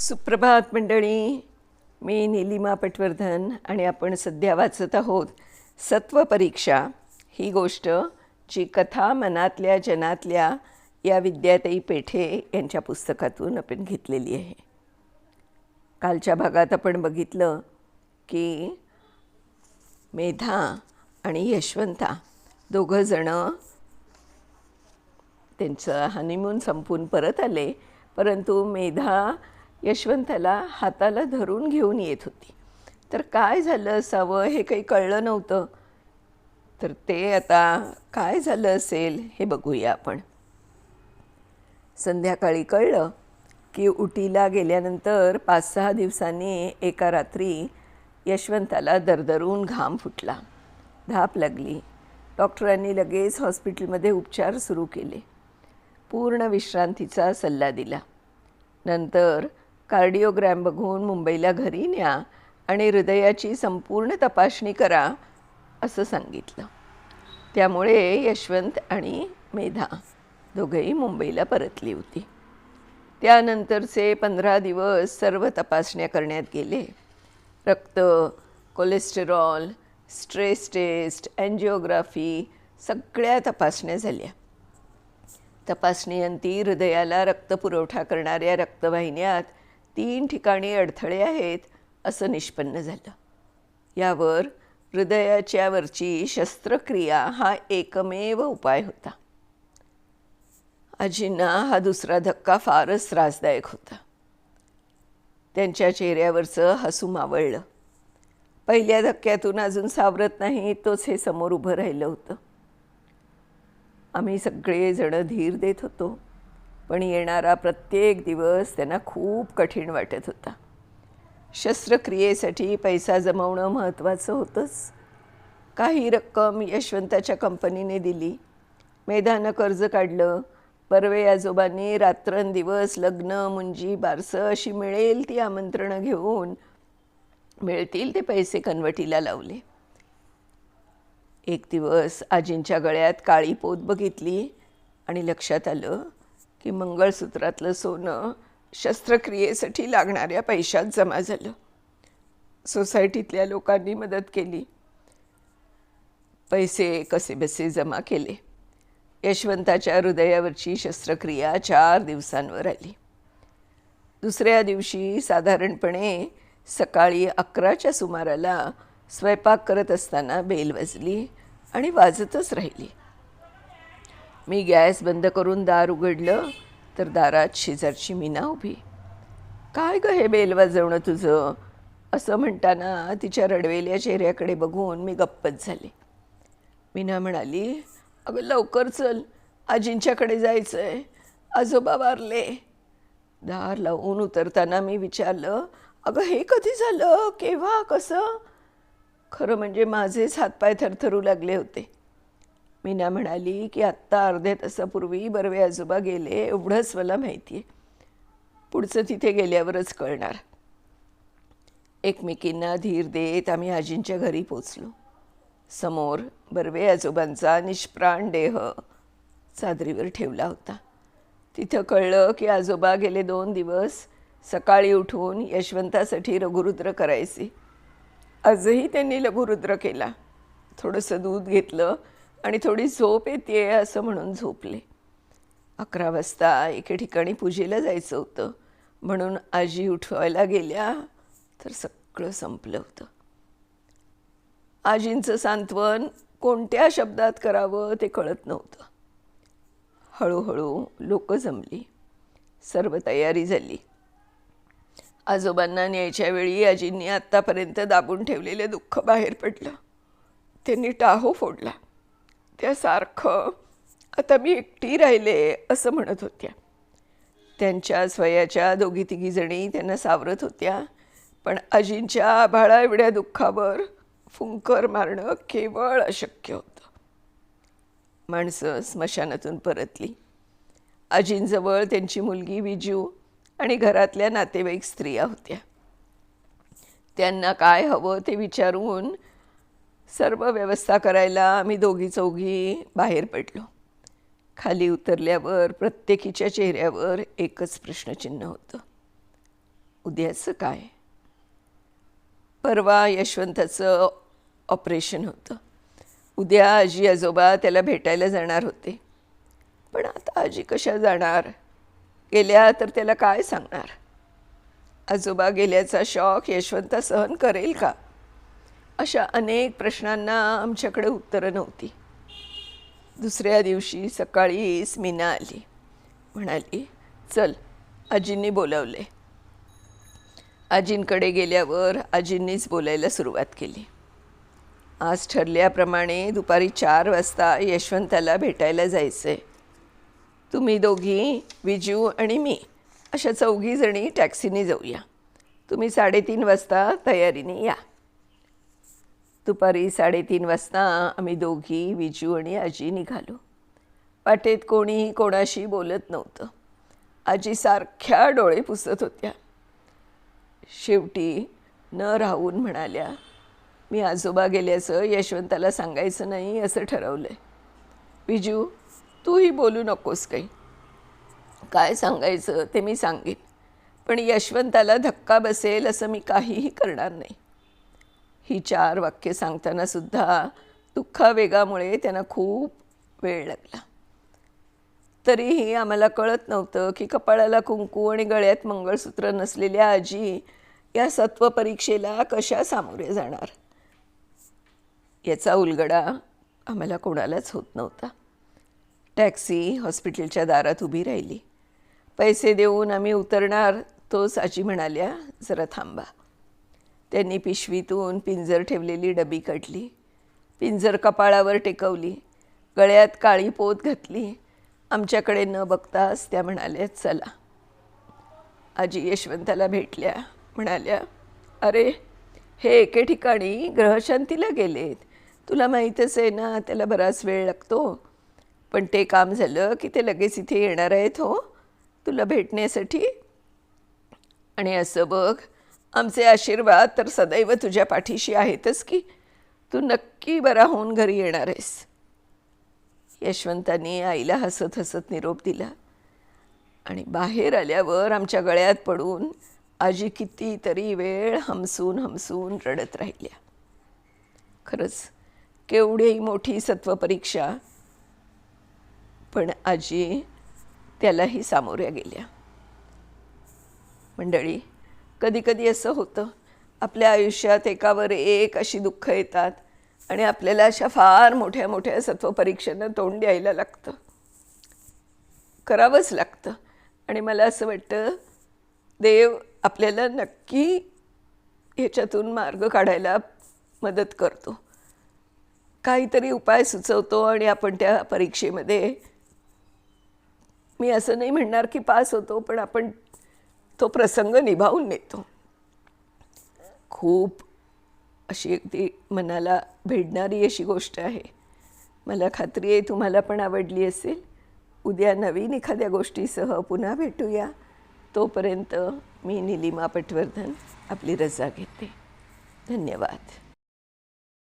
सुप्रभात मंडळी. मी निलिमा पटवर्धन आणि आपण सध्या वाचत आहोत सत्व परीक्षा ही गोष्ट जी कथा मनातल्या जनातल्या या विद्याताई पेठे यांच्या पुस्तकातून आपण घेतलेली आहे. कालच्या भागात आपण बघितलं की मेधा आणि यशवंता दोघंजणं त्यांचं हनीमून संपून परत आले. परंतु मेधा यशवंताला हाताला धरून घेऊन येत होती. तर काय झालं असावं हे काही कळलं नव्हतं. तर ते आता काय झालं असेल हे बघूया आपण. संध्याकाळी कळलं की उटीला गेल्यानंतर पाच सहा दिवसांनी एका रात्री यशवंताला दरदरून घाम फुटला. धाप लागली. डॉक्टरांनी लगेच हॉस्पिटलमध्ये उपचार सुरू केले. पूर्ण विश्रांतीचा सल्ला दिला. नंतर कार्डिओग्रॅम बघून मुंबईला घरी न्या आणि हृदयाची संपूर्ण तपासणी करा असं सांगितलं. त्यामुळे यशवंत आणि मेधा दोघंही मुंबईला परतली होती. त्यानंतरचे पंधरा दिवस सर्व तपासण्या करण्यात गेले. रक्त कोलेस्टेरॉल स्ट्रेस टेस्ट अँजिओग्राफी सगळ्या तपासण्या झाल्या. तपासणीअंती हृदयाला रक्तपुरवठा करणाऱ्या रक्तवाहिन्यात तीन ठिकाणी अडथळे आहेत असं निष्पन्न झालं. यावर हृदयाच्या वरची शस्त्रक्रिया हा एकमेव उपाय होता. आजींना हा दुसरा धक्का फारच त्रासदायक होता. त्यांच्या चेहऱ्यावरचं हसू मावळलं. पहिल्या धक्क्यातून अजून सावरत नाही तोच हे समोर उभं राहिलं होतं. आम्ही सगळेजणं धीर देत होतो. पण येणारा प्रत्येक दिवस त्यांना खूप कठीण वाटत होता. शस्त्रक्रियेसाठी पैसा जमवणं महत्त्वाचं होतंच. काही रक्कम यशवंताच्या कंपनीने दिली. मेधानं कर्ज काढलं. परवे आजोबांनी रात्रंदिवस लग्न मुंजी बारसं अशी मिळेल ती आमंत्रणं घेऊन मिळतील ते पैसे कन्वटीला लावले. एक दिवस आजींच्या गळ्यात काळी पोत बघितली आणि लक्षात आलं की मंगळसूत्रातलं सोनं शस्त्रक्रियेसाठी लागणाऱ्या पैशात जमा झालं. सोसायटीतल्या लोकांनी मदत केली. पैसे कसे बसे जमा केले. यशवंताच्या हृदयावरची शस्त्रक्रिया चार दिवसांवर आली. दुसऱ्या दिवशी साधारणपणे सकाळी अकराच्या सुमाराला स्वयंपाक करत असताना बेल वाजली आणि वाजतच राहिली. मी गॅस बंद करून दार उघडलं तर दारात शेजारची मीना उभी. काय ग हे बेल वाजवणं तुझं? असं म्हणताना तिच्या रडवेल्या चेहऱ्याकडे बघून मी गप्पच झाले. मीना म्हणाली अगं लवकर चल आजींच्याकडे जायचं आहे आजोबा वारले. दार लावून उतरताना मी विचारलं अगं हे कधी झालं? केव्हा? कसं? खरं म्हणजे माझेच हातपाय थरथरू लागले होते. मीना म्हणाली की आत्ता अर्ध्या तासापूर्वी बर्वे आजोबा गेले एवढंच मला माहिती आहे. पुढचं तिथे गेल्यावरच कळणार. एकमेकींना धीर देत आम्ही आजींच्या घरी पोचलो. समोर बर्वे आजोबांचा निष्प्राण देह चादरीवर ठेवला होता. तिथं कळलं की आजोबा गेले दोन दिवस सकाळी उठून यशवंतासाठी रघुरुद्र करायचे. आजही त्यांनी लघुरुद्र केला. थोडंसं दूध घेतलं आणि थोडी झोप येते असं म्हणून झोपले. अकरा वाजता एके ठिकाणी पूजेला जायचं होतं. म्हणून आजी उठवायला गेल्या तर सगळं संपलं होतं. आजींचं सांत्वन कोणत्या शब्दात करावं ते कळत नव्हतं. हळूहळू लोक जमली. सर्व तयारी झाली. आजोबांना न्यायच्या वेळी आजींनी आत्तापर्यंत दाबून ठेवलेलं दुःख बाहेर पडलं. त्यांनी टाहो फोडला. त्यासारखं. आता मी एकटी राहिले असं म्हणत होत्या. त्यांच्या स्वयाच्या दोघी तिघी जणी त्यांना सावरत होत्या. पण आजींच्या आभाळा एवढ्या दुःखावर फुंकर मारणं केवळ अशक्य होतं. माणसं स्मशानातून परतली. आजींजवळ त्यांची मुलगी विजू आणि घरातल्या नातेवाईक स्त्रिया होत्या. त्यांना काय हवं ते विचारून सर्व व्यवस्था करायला आम्ही दोघी चौघी बाहेर पडलो. खाली उतरल्यावर प्रत्येकीच्या चेहऱ्यावर एकच प्रश्नचिन्ह होतं. उद्याचं काय? परवा यशवंताचं ऑपरेशन होतं. उद्या आजी आजोबा त्याला भेटायला जाणार होते. पण आता आजी कशा जाणार? गेल्या तर त्याला काय सांगणार? आजोबा गेल्याचा शॉक यशवंता सहन करेल का? अशा अनेक प्रश्नांना आमच्याकडे उत्तरं नव्हती. दुसऱ्या दिवशी सकाळीच मीना आली. म्हणाली चल आजींनी बोलावले. आजींकडे गेल्यावर आजींनीच बोलायला सुरुवात केली. आज ठरल्याप्रमाणे दुपारी चार वाजता यशवंताला भेटायला जायचं. आहे तुम्ही दोघी विजू आणि मी अशा चौघीजणी टॅक्सीने जाऊया. तुम्ही साडेतीन वाजता तयारीने या. दुपारी साडेतीन वाजता आम्ही दोघी विजू आणि आजी निघालो. वाटेत कोणीही कोणाशी बोलत नव्हतं. आजी सारख्या डोळे पुसत होत्या. शेवटी न राहून म्हणाल्या मी आजोबा गेल्याचं यशवंताला सांगायचं नाही असं ठरवलं आहे विजू तूही बोलू नकोस काही. काय सांगायचं ते मी सांगेन. पण यशवंताला धक्का बसेल असं मी काहीही करणार नाही. ही चार वाक्य सांगतानासुद्धा दुःखावेगामुळे त्यांना खूप वेळ लागला. तरीही आम्हाला कळत नव्हतं की कपाळाला कुंकू आणि गळ्यात मंगळसूत्र नसलेल्या आजी या सत्व परीक्षेला कशा सामोरे जाणार? याचा उलगडा आम्हाला कोणालाच होत नव्हता. टॅक्सी हॉस्पिटलच्या दारात उभी राहिली. पैसे देऊन आम्ही उतरणार तोच आजी म्हणाल्या जरा थांबा. त्यांनी पिशवीतून पिंजर ठेवलेली डबी काढली पिंजर कपाळावर टेकवली. गळ्यात काळी पोत घातली. आमच्याकडे न बघताच त्या म्हणाल्या चला. आजी यशवंताला भेटल्या म्हणाल्या अरे हे एके ठिकाणी ग्रहशांतीला गेलेत. तुला माहीतच आहे ना त्याला बराच वेळ लागतो. पण ते काम झालं की ते लगेच इथे येणार आहेत हो. तुला भेटण्यासाठी. आणि असं बघ आमचे आशीर्वाद तर सदैव तुझ्या पाठीशी आहेतच की. तू नक्की बरा होऊन घरी येणार आहेस. यशवंतांनी आईला हसत हसत निरोप दिला. आणि बाहेर आल्यावर आमच्या गळ्यात पडून आजी कितीतरी वेळ हमसून हमसून रडत राहिल्या. खरंच केवढी मोठी सत्वपरीक्षा पण आजी त्यालाही सामोऱ्या गेल्या. मंडळी कधीकधी असं होतं. आपल्या आयुष्यात एकावर एक अशी दुःख येतात आणि आपल्याला अशा फार मोठ्या मोठ्या सत्वपरीक्षांना तोंड द्यायला लागतं. करावंच लागतं. आणि मला असं वाटतं देव आपल्याला नक्की ह्याच्यातून मार्ग काढायला मदत करतो. काहीतरी उपाय सुचवतो आणि आपण त्या परीक्षेमध्ये मी असं नाही म्हणणार की पास होतो पण आपण तो प्रसंग निभावून नेतो. खूप अशी अगदी मनाला भेडणारी अशी गोष्ट आहे. मला खात्री आहे तुम्हाला पण आवडली असेल. उद्या नवीन एखाद्या गोष्टीसह पुन्हा भेटूया. तोपर्यंत मी निलिमा पटवर्धन आपली रजा घेते. धन्यवाद.